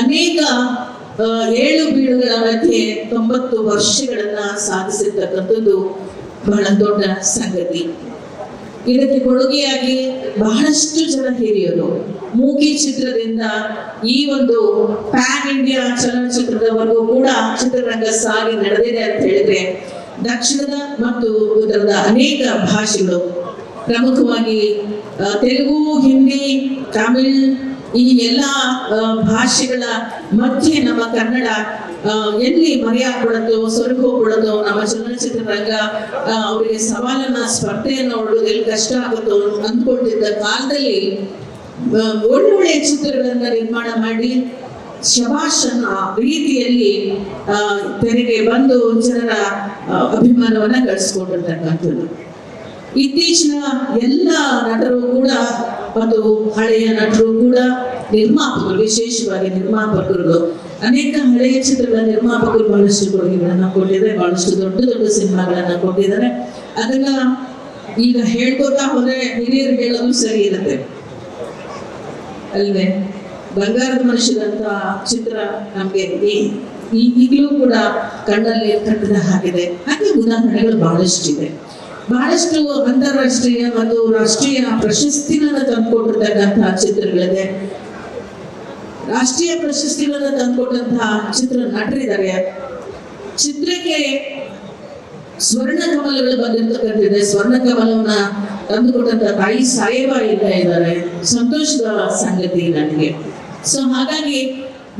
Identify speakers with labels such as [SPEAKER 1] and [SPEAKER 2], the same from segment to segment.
[SPEAKER 1] ಅನೇಕ ಏಳು ಬೀಳುಗಳ ಮಧ್ಯೆ ತೊಂಬತ್ತು ವರ್ಷಗಳನ್ನ ಸಾಧಿಸಿರ್ತಕ್ಕಂಥದ್ದು ಬಹಳ ದೊಡ್ಡ ಸಂಗತಿ. ಇದಕ್ಕೆ ಕೊಡುಗೆಯಾಗಿ ಬಹಳಷ್ಟು ಜನ ಹಿರಿಯರು. ಮೂಕಿ ಚಿತ್ರದಿಂದ ಈ ಒಂದು ಪ್ಯಾನ್ ಇಂಡಿಯಾ ಚಲನಚಿತ್ರದವರೆಗೂ ಕೂಡ ಚಿತ್ರರಂಗ ಸಾಗಿ ನಡೆದಿದೆ ಅಂತ ಹೇಳಿದ್ರೆ, ದಕ್ಷಿಣದ ಮತ್ತು ಉತ್ತರದ ಅನೇಕ ಭಾಷೆಗಳು ಪ್ರಮುಖವಾಗಿ ತೆಲುಗು, ಹಿಂದಿ, ತಮಿಳ್ ಈ ಎಲ್ಲ ಭಾಷೆಗಳ ಮಧ್ಯೆ ನಮ್ಮ ಕನ್ನಡ ಎಲ್ಲಿ ಮರೆಯಾಗ್ಬಿಡುತ್ತೋ ಹೋಗ್ಬಿಡುತ್ತೋ ನಮ್ಮ ಚಲನಚಿತ್ರ ರಂಗ ಅವರಿಗೆ ಸವಾಲನ್ನ, ಸ್ಪರ್ಧೆಯನ್ನು ಎಲ್ಲಿ ಕಷ್ಟ ಆಗುತ್ತೋ ಅಂದ್ಕೊಂಡಿದ್ದ ಕಾಲದಲ್ಲಿ ಒಳ್ಳೊಳ್ಳೆ ಚಿತ್ರಗಳನ್ನ ನಿರ್ಮಾಣ ಮಾಡಿ ಶಬಾಷನ್ ರೀತಿಯಲ್ಲಿ ತೆರೆಗೆ ಬಂದು ಜನರ ಅಭಿಮಾನವನ್ನ ಗಳಿಸ್ಕೊಂಡಿರ್ತಕ್ಕಂಥದ್ದು. ಇತ್ತೀಚಿನ ಎಲ್ಲ ನಟರು ಕೂಡ ಮತ್ತು ಹಳೆಯ ನಟರು ಕೂಡ ನಿರ್ಮಾಪಕರು, ವಿಶೇಷವಾಗಿ ನಿರ್ಮಾಪಕರು ಅನೇಕ ಹಳೆಯ ಚಿತ್ರಗಳ ನಿರ್ಮಾಪಕರು ಬಹಳಷ್ಟು ಕೊಡುಗೆಗಳನ್ನ ಕೊಟ್ಟಿದ್ದಾರೆ, ಬಹಳಷ್ಟು ದೊಡ್ಡ ದೊಡ್ಡ ಸಿನಿಮಾಗಳನ್ನ ಕೊಟ್ಟಿದ್ದಾರೆ. ಅದನ್ನ ಈಗ ಹೇಳ್ಕೊತಾ ಹೋದ್ರೆ ಹಿರಿಯರು ಹೇಳೋದು ಸರಿ ಇರುತ್ತೆ. ಅಲ್ವೇ? ಬಂಗಾರದ ಮನುಷ್ಯರಂತ ಚಿತ್ರ ನಮ್ಗೆ ಈಗಲೂ ಕೂಡ ಕಣ್ಣಲ್ಲಿ ಕಟ್ಟದ ಹಾಗಿದೆ. ಹಾಗೆ ಉದಾಹರಣೆಗಳು ಬಹಳಷ್ಟಿದೆ. ಬಹಳಷ್ಟು ಅಂತಾರಾಷ್ಟ್ರೀಯ ಮತ್ತು ರಾಷ್ಟ್ರೀಯ ಪ್ರಶಸ್ತಿಗಳನ್ನ ತಂದುಕೊಟ್ಟಿರ್ತಕ್ಕಂತಹ ಚಿತ್ರಗಳಿದೆ. ರಾಷ್ಟ್ರೀಯ ಪ್ರಶಸ್ತಿಗಳನ್ನ ತಂದುಕೊಟ್ಟಂತಹ ಚಿತ್ರ ನಟರಿದ್ದಾರೆ. ಚಿತ್ರಕ್ಕೆ ಸ್ವರ್ಣ ಕಮಲಗಳು ಬಂದಿರ್ತಕ್ಕಂಥದ್ದಿದೆ ಸ್ವರ್ಣ ಕಮಲವನ್ನ ತಂದುಕೊಟ್ಟಂತ ತಾಯಿ ಸಾಹೇಬ ಇದ್ದಾರೆ. ಸಂತೋಷದ ಸಂಗತಿ ನನಗೆ. ಸೊ ಹಾಗಾಗಿ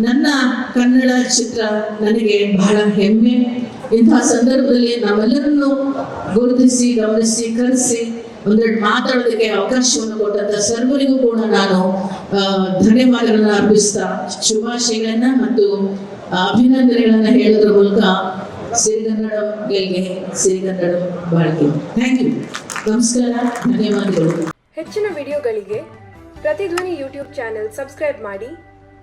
[SPEAKER 1] ನನ್ನ ಕನ್ನಡ ಚಿತ್ರ ನನಗೆ ಬಹಳ ಹೆಮ್ಮೆ. ಇಂತಹ ಸಂದರ್ಭದಲ್ಲಿ ನಾವೆಲ್ಲರನ್ನು ಗುರುತಿಸಿ, ಗಮನಿಸಿ, ಕರೆಸಿ, ಒಂದೆರಡು ಮಾತಾಡೋದಕ್ಕೆ ಅವಕಾಶವನ್ನು ಕೊಟ್ಟಂತ ಸರ್ವರಿಗೂ ಕೂಡ ನಾನು ಧನ್ಯವಾದಗಳನ್ನು ಅರ್ಪಿಸ್ತಾ ಶುಭಾಶಯಗಳನ್ನ ಮತ್ತು ಅಭಿನಂದನೆಗಳನ್ನ ಹೇಳೋದ್ರ ಮೂಲಕ ಸಿರಿಗನ್ನಡ ಗೆಲ್ಗೆ ಸಿರಿಗನ್ನಡ ಬಾಳ್ಗೆ. ಥ್ಯಾಂಕ್ ಯು ನಮಸ್ಕಾರ, ಧನ್ಯವಾದಗಳು.
[SPEAKER 2] ಹೆಚ್ಚಿನ ವಿಡಿಯೋಗಳಿಗೆ ಪ್ರತಿಧ್ವನಿ ಯೂಟ್ಯೂಬ್ ಚಾನೆಲ್ ಸಬ್ಸ್ಕ್ರೈಬ್ ಮಾಡಿ.